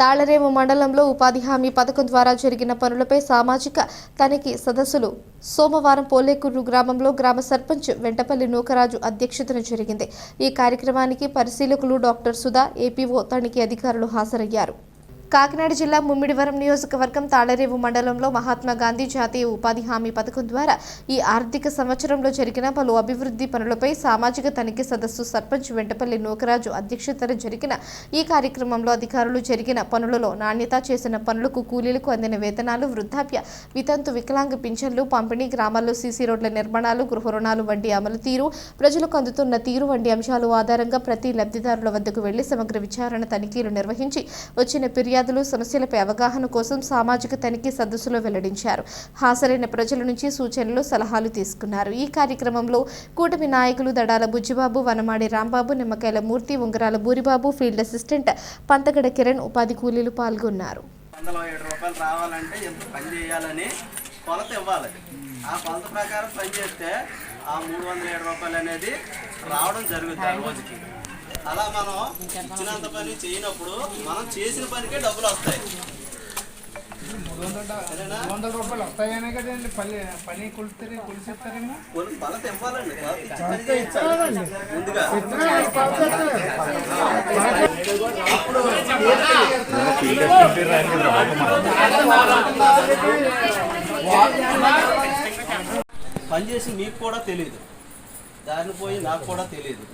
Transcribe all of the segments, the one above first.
తాళరేవు మండలంలో ఉపాధి హామీ పథకం ద్వారా జరిగిన పనులపై సామాజిక తనిఖీ సదస్సులు. సోమవారం పోలేకూరు గ్రామంలో గ్రామ సర్పంచ్ వెంటపల్లి నూకరాజు అధ్యక్షతన జరిగింది. ఈ కార్యక్రమానికి పరిశీలకులు డాక్టర్ సుధా ఏపీఓ తనిఖీ అధికారులు హాజరయ్యారు. కాకినాడ జిల్లా ముమ్మిడివరం నియోజకవర్గం తాళరేవు మండలంలో మహాత్మా గాంధీ జాతీయ ఉపాధి హామీ పథకం ద్వారా ఈ ఆర్థిక సంవత్సరంలో జరిగిన పలు అభివృద్ధి పనులపై సామాజిక తనిఖీ సదస్సు సర్పంచ్ వెంటపల్లి నూకరాజు అధ్యక్షతన జరిగిన ఈ కార్యక్రమంలో అధికారులు జరిగిన పనులలో నాణ్యత చేసిన పనులకు కూలీలకు అందిన వేతనాలు వృద్ధాప్య వితంతు వికలాంగ పింఛన్లు పంపిణీ గ్రామాల్లో సీసీ రోడ్ల నిర్మాణాలు గృహ రుణాలు వంటి అమలు తీరు ప్రజలకు అందుతున్న తీరు వంటి అంశాలు ఆధారంగా ప్రతి లబ్ధిదారుల వద్దకు వెళ్ళి సమగ్ర విచారణ తనిఖీలు నిర్వహించి వచ్చిన ఫిర్యాదులు సమస్యలపై అవగాహన కోసం సామాజిక తనిఖీ సదస్సులో వెల్లడించారు. హాజరైన ప్రజల నుంచి సూచనలు సలహాలు తీసుకున్నారు. ఈ కార్యక్రమంలో కూటమి నాయకులు దడాల బుజ్జిబాబు వనమాడి రాంబాబు నిమ్మకాయల మూర్తి ఉంగరాల బూరిబాబు ఫీల్డ్ అసిస్టెంట్ పంతగడ కిరణ్ ఉపాధి కూలీలు పాల్గొన్నారు. రూపాయలు రావాలంటే ఎంత పని చేయాలని కొలత ఇవ్వాలి. ఆ కొలత ప్రకారం పని చేస్తే ఆ మూడు వందల ఏడు రూపాయలు అనేది రావడం జరుగుతుంది రోజుకి. అలా మనం ఇచ్చినంత పని చేయనప్పుడు మనం చేసిన పనికే డబ్బులు వస్తాయి. రూపాయలు వస్తాయనే కదండి పని పని కొలుస్తారు కొలిసేస్తారేమో? కొన్ని కొలత ఇవ్వాలండి కొలత ఇచ్చి పని చేయించాలి ముందుగా. పని చేసి మీకు కూడా తెలియదు దారిని పోయి నాకు కూడా తెలియదు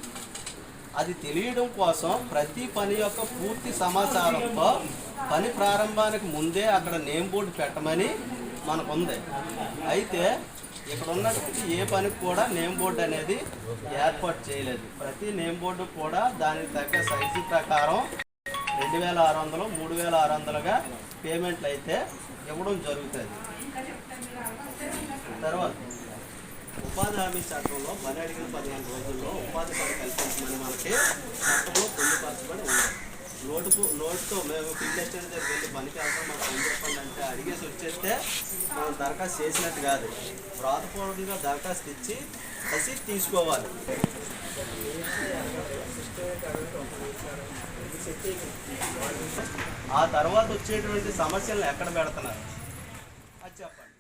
అది తెలియడం కోసం ప్రతి పని యొక్క పూర్తి సమాచారంతో పని ప్రారంభానికి ముందే అక్కడ నేమ్ బోర్డు పెట్టమని మనకు ఉంది అయితే ఇక్కడ ఉన్నటువంటి ఏ పనికి కూడా నేమ్ బోర్డు అనేది ఏర్పాటు చేయలేదు. ప్రతి నేమ్ బోర్డు కూడా దానికి తగ్గ సైజు ప్రకారం రెండు వేల ఆరు వందలు మూడు వేల ఆరు వందలుగా పేమెంట్లు అయితే ఇవ్వడం జరుగుతుంది. తర్వాత ఉపాధి హామీ చట్టంలో పని అడిగిన పదిహేను రోజుల్లో ఉపాధి పని కల్పించమని మనకి చట్టంలో పొందుపరచబడి ఉంది. నోటుకు నోటుతో మేము ఫీల్డ్ దగ్గర దగ్గరికి వెళ్ళి పనికి వెళ్తాం మాకు పని చెప్పండి అంటే అడిగేసి వచ్చేస్తే మనం దరఖాస్తు చేసినట్టు కాదు. వ్రాతపూర్వకంగా దరఖాస్తు ఇచ్చి రసీదు తీసుకోవాలి. ఆ తర్వాత వచ్చేటువంటి సమస్యలను ఎక్కడ పెడుతున్నారు? అది చెప్పండి.